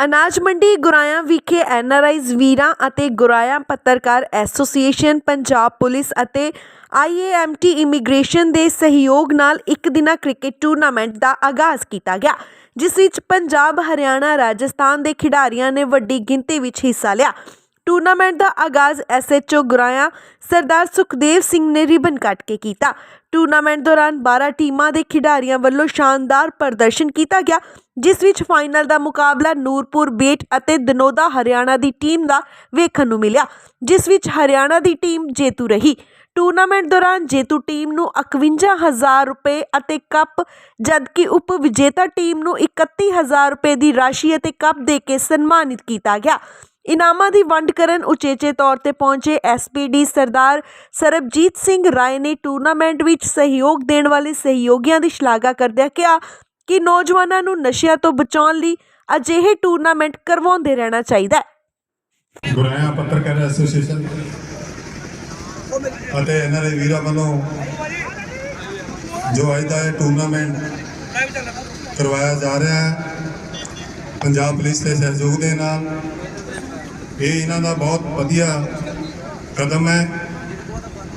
ਅਨਾਜ ਮੰਡੀ ਗੁਰਾਇਆ ਵਿਖੇ ਐਨਆਰਆਈਜ਼ ਵੀਰਾਂ ਅਤੇ ਗੁਰਾਇਆ ਪੱਤਰਕਾਰ ਐਸੋਸੀਏਸ਼ਨ, ਪੰਜਾਬ ਪੁਲਿਸ ਅਤੇ ਆਈਏਐਮਟੀ ਇਮੀਗ੍ਰੇਸ਼ਨ ਦੇ ਸਹਿਯੋਗ ਨਾਲ ਇੱਕ ਦਿਨਾ ਕ੍ਰਿਕਟ ਟੂਰਨਾਮੈਂਟ ਦਾ ਆਗਾਜ਼ ਕੀਤਾ ਗਿਆ, ਜਿਸ ਵਿੱਚ ਪੰਜਾਬ, ਹਰਿਆਣਾ, ਰਾਜਸਥਾਨ ਦੇ ਖਿਡਾਰੀਆਂ ਨੇ ਵੱਡੀ ਗਿਣਤੀ ਵਿੱਚ ਹਿੱਸਾ ਲਿਆ। ਟੂਰਨਾਮੈਂਟ ਦਾ ਆਗਾਜ਼ ਐਸਐਚਓ ਗੁਰਾਇਆ ਸਰਦਾਰ ਸੁਖਦੇਵ ਸਿੰਘ ਨੇ ਰਿਬਨ ਕੱਟ ਕੇ ਕੀਤਾ। ਟੂਰਨਾਮੈਂਟ ਦੌਰਾਨ 12 ਟੀਮਾਂ ਦੇ ਖਿਡਾਰੀਆਂ ਵੱਲੋਂ ਸ਼ਾਨਦਾਰ ਪ੍ਰਦਰਸ਼ਨ ਕੀਤਾ ਗਿਆ, ਜਿਸ ਵਿੱਚ ਫਾਈਨਲ ਦਾ ਮੁਕਾਬਲਾ ਨੂਰਪੁਰ ਬੇਟ ਅਤੇ ਦਨੋਦਾ ਹਰਿਆਣਾ ਦੀ ਟੀਮ ਦਾ ਵੇਖਣ ਨੂੰ ਮਿਲਿਆ, ਜਿਸ ਵਿੱਚ ਹਰਿਆਣਾ ਦੀ ਟੀਮ ਜੇਤੂ ਰਹੀ। ਟੂਰਨਾਮੈਂਟ ਦੌਰਾਨ ਜੇਤੂ ਟੀਮ ਨੂੰ 51000 ਰੁਪਏ ਅਤੇ ਕੱਪ, ਜਦਕਿ ਉਪ ਵਿਜੇਤਾ ਟੀਮ ਨੂੰ 31000 ਰੁਪਏ ਦੀ ਰਾਸ਼ੀ ਅਤੇ ਕੱਪ ਦੇ ਕੇ ਸਨਮਾਨਿਤ ਕੀਤਾ ਗਿਆ। ਇਨਾਮਾਂ ਦੀ ਵੰਡ ਕਰਨ ਉਚੇਚੇ ਤੌਰ ਤੇ ਪਹੁੰਚੇ ਐਸਪੀਡੀ ਸਰਦਾਰ ਸਰਬਜੀਤ ਸਿੰਘ ਰਾਏ ਨੇ ਟੂਰਨਾਮੈਂਟ ਵਿੱਚ ਸਹਿਯੋਗ ਦੇਣ ਵਾਲੇ ਸਹਿਯੋਗੀਆਂ ਦੀ ਸ਼ਲਾਘਾ ਕਰਦਿਆਂ ਕਿਹਾ ਕਿ ਨੌਜਵਾਨਾਂ ਨੂੰ ਨਸ਼ਿਆਂ ਤੋਂ ਬਚਾਉਣ ਲਈ ਅਜਿਹੇ ਟੂਰਨਾਮੈਂਟ ਕਰਵਾਉਂਦੇ ਰਹਿਣਾ ਚਾਹੀਦਾ ਹੈ। ਗੁਰਾਇਆ ਪੱਤਰਕਾਰ ਐਸੋਸੀਏਸ਼ਨ ਅਤੇ ਇਹਨਾਂ ਦੇ ਵੀਰਾਂ ਵੱਲੋਂ ਜੋ ਅੱਜ ਦਾ ਇਹ ਟੂਰਨਾਮੈਂਟ ਕਰਵਾਇਆ ਜਾ ਰਿਹਾ ਹੈ, ਪੰਜਾਬ ਪੁਲਿਸ ਦੇ ਸਹਿਯੋਗ ਦੇ ਨਾਲ ਇਹ ਇਹਨਾਂ ਦਾ ਬਹੁਤ ਵਧੀਆ ਕਦਮ ਹੈ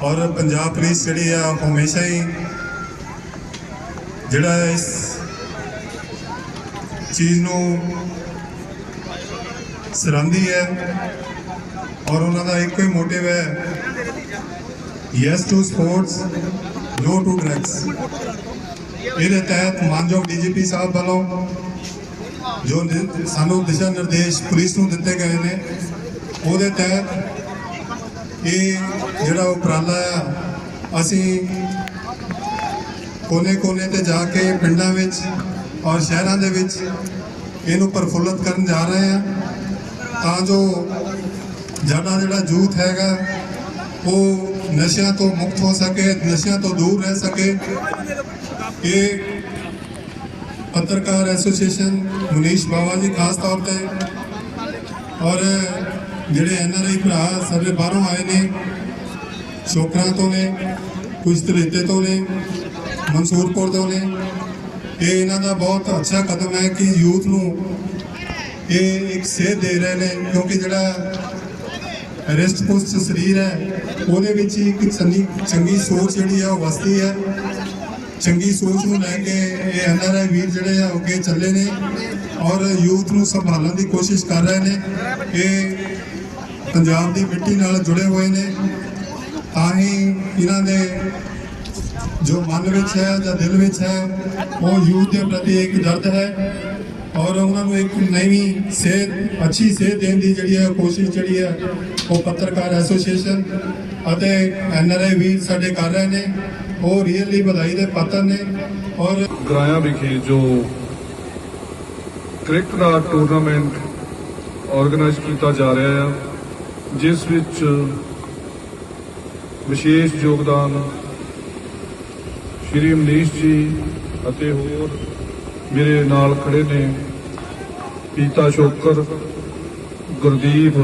ਔਰ ਪੰਜਾਬ ਪੁਲਿਸ ਜਿਹੜੀ ਆ, ਉਹ ਹਮੇਸ਼ਾ ਹੀ ਜਿਹੜਾ ਇਸ ਚੀਜ਼ ਨੂੰ ਸਰਾਂਦੀ ਹੈ ਔਰ ਉਹਨਾਂ ਦਾ ਇੱਕੋ ਹੀ ਮੋਟਿਵ ਹੈ yes to sports no to drugs ਇਹਦੇ ਤਹਿਤ ਮਾਨਯੋਗ ਡੀਜੀਪੀ ਸਾਹਿਬ ਵੱਲੋਂ ਜੋ ਨਿ- ਸਾਨੂੰ ਦਿਸ਼ਾ ਨਿਰਦੇਸ਼ ਪੁਲਿਸ ਨੂੰ ਦਿੱਤੇ ਗਏ ਨੇ, ਉਹਦੇ ਤਹਿਤ ਇਹ ਜਿਹੜਾ ਉਪਰਾਲਾ ਆ, ਅਸੀਂ ਕੋਨੇ-ਕੋਨੇ ਤੇ ਜਾ ਕੇ ਪਿੰਡਾਂ ਵਿੱਚ ਔਰ ਸ਼ਹਿਰਾਂ ਦੇ ਵਿੱਚ ਇਹਨੂੰ ਪ੍ਰਫੁੱਲਤ ਕਰਨ ਜਾ ਰਹੇ ਆ ਤਾਂ ਜੋ ਸਾਡਾ ਜਿਹੜਾ ਯੂਥ ਹੈਗਾ, ਉਹ ਨਸ਼ਿਆਂ ਤੋਂ ਮੁਕਤ ਹੋ ਸਕੇ, ਨਸ਼ਿਆਂ ਤੋਂ ਦੂਰ ਰਹਿ ਸਕੇ। ਇਹ ਪੱਤਰਕਾਰ ਐਸੋਸੀਏਸ਼ਨ ਮੁਨੀਸ਼ ਬਾਵਾ ਜੀ ਖਾਸ ਤੌਰ ਤੇ ਔਰ ਜਿਹੜੇ ਐਨਆਰਆਈ ਭਰਾ ਸਾਡੇ ਬਾਹਰੋਂ ਆਏ ਨੇ ਸ਼ੋਕਰਾਂ ਤੋਂ ਨੇ ਕੁਝ ਤਲੇਤੇ ਤੋਂ ਨੇ ਮਨਸੂਰਪੁਰ ਤੋਂ ਨੇ ਇਹ ਇਹਨਾਂ ਦਾ ਬਹੁਤ ਅੱਛਾ ਕਦਮ ਹੈ ਕਿ ਯੂਥ ਨੂੰ ਇਹ ਇੱਕ ਸੇਧ ਦੇ ਰਹੇ ਨੇ ਕਿਉਂਕਿ ਜਿਹੜਾ ਰਿਸਟ ਪੁਸਟ ਸਰੀਰ ਹੈ ਉਹਦੇ ਵਿੱਚ ਹੀ ਇੱਕ ਚੰਗੀ ਚੰਗੀ ਸੋਚ ਜਿਹੜੀ ਆ ਉਹ ਵਸਦੀ ਹੈ ਚੰਗੀ ਸੋਚ ਨੂੰ ਲੈ ਕੇ ਇਹ ਐਨਆਰਆਈ ਵੀਰ ਜਿਹੜੇ ਆ, ਅੱਗੇ ਚੱਲੇ ਨੇ ਔਰ ਯੂਥ ਨੂੰ ਸੰਭਾਲਣ ਦੀ ਕੋਸ਼ਿਸ਼ ਕਰ ਰਹੇ ਨੇ। ਇਹ ਪੰਜਾਬ ਦੀ ਮਿੱਟੀ ਨਾਲ ਜੁੜੇ ਹੋਏ ਨੇ। ਤਾਂ ਹੀ ਇਹਨਾਂ ਦੇ ਜੋ ਮਨ ਵਿੱਚ ਹੈ ਜਾਂ ਦਿਲ ਵਿੱਚ ਹੈ, ਉਹ ਯੂਥ ਦੇ ਪ੍ਰਤੀ ਇੱਕ ਦਰਦ ਹੈ ਔਰ ਉਹਨਾਂ ਨੂੰ ਇੱਕ ਨਵੀਂ ਸਿਹਤ ਅੱਛੀ ਸਿਹਤ ਦੇਣ ਦੀ ਜਿਹੜੀ ਹੈ ਕੋਸ਼ਿਸ਼ ਜਿਹੜੀ ਹੈ, ਉਹ ਪੱਤਰਕਾਰ ਐਸੋਸੀਏਸ਼ਨ ਅਤੇ ਐਨਆਰਆਈ ਵੀ ਸਾਡੇ ਕਰ ਰਹੇ ਨੇ। ਉਹ ਰੀਅਲੀ ਵਧਾਈ ਦੇ ਪਾਤਰ ਨੇ ਔਰ ਗਰਾਇਆ ਵਿਖੇ ਜੋ ਕ੍ਰਿਕਟ ਦਾ ਟੂਰਨਾਮੈਂਟ ਆਰਗੇਨਾਈਜ਼ ਕੀਤਾ ਜਾ ਰਿਹਾ ਆ, ਜਿਸ ਵਿੱਚ ਵਿਸ਼ੇਸ਼ ਯੋਗਦਾਨ ਸ਼੍ਰੀ ਮਨੀਸ਼ ਜੀ ਅਤੇ ਹੋਰ ਮੇਰੇ ਨਾਲ ਖੜੇ ਨੇ ਪੀਤਾ Shokar, Gurdeep,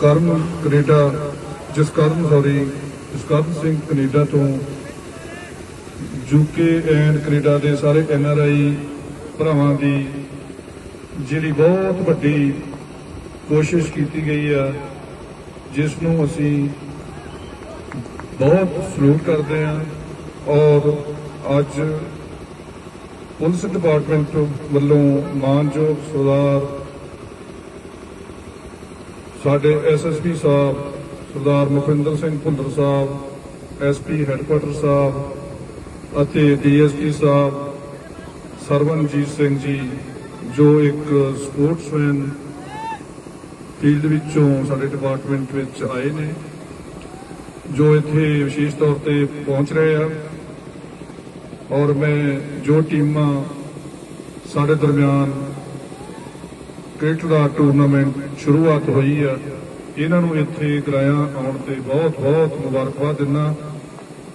Karan Canada, Jaskaran sorry Jaskaran Singh Canada ਤੋਂ ਯੂਕੇ ਐਂਡ ਕੈਨੇਡਾ ਦੇ ਸਾਰੇ ਐਨ ਆਰ ਆਈ ਭਰਾਵਾਂ ਦੀ ਜਿਹੜੀ ਬਹੁਤ ਵੱਡੀ ਕੋਸ਼ਿਸ਼ ਕੀਤੀ ਗਈ ਆ, ਜਿਸ ਨੂੰ ਅਸੀਂ ਬਹੁਤ ਸਲੂਟ ਕਰਦੇ ਹਾਂ ਔਰ ਅੱਜ ਪੁਲਿਸ ਡਿਪਾਰਟਮੈਂਟ ਵੱਲੋਂ ਮਾਨਯੋਗ ਸਰਦਾਰ ਸਾਡੇ SSP sahib Sardar Mukhinder Singh Bhundar sahib SP headquarter sahib ਅਤੇ ਡੀਐਸਪੀ ਸਾਹਿਬ ਸਰਵਨਜੀਤ ਸਿੰਘ ਜੀ, ਜੋ ਇੱਕ ਸਪੋਰਟਸਮੈਨ ਫੀਲਡ ਵਿੱਚੋਂ ਸਾਡੇ ਡਿਪਾਰਟਮੈਂਟ ਵਿੱਚ ਆਏ ਨੇ, ਜੋ ਇੱਥੇ ਵਿਸ਼ੇਸ਼ ਤੌਰ ਤੇ ਪਹੁੰਚ ਰਹੇ ਆ। ਔਰ ਮੈਂ ਜੋ ਟੀਮਾਂ ਸਾਡੇ ਦਰਮਿਆਨ ਕ੍ਰਿਕਟ ਦਾ ਟੂਰਨਾਮੈਂਟ ਸ਼ੁਰੂਆਤ ਹੋਈ ਆ ਇਹਨਾਂ ਨੂੰ ਇੱਥੇ ਗਰਾਇਆ ਆਉਣ ਤੇ ਬਹੁਤ ਬਹੁਤ ਮੁਬਾਰਕਬਾਦ ਦਿੰਦਾ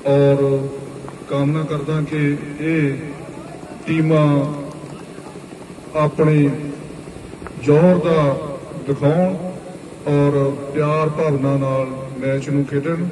ਔਰ ਕਾਮਨਾ ਕਰਦਾ ਕਿ ਇਹ ਟੀਮਾਂ ਆਪਣੇ ਜ਼ੋਰ ਦਾ ਦਿਖਾਉਣ ਔਰ ਪਿਆਰ ਭਾਵਨਾ ਨਾਲ ਮੈਚ ਨੂੰ ਖੇਡਣ।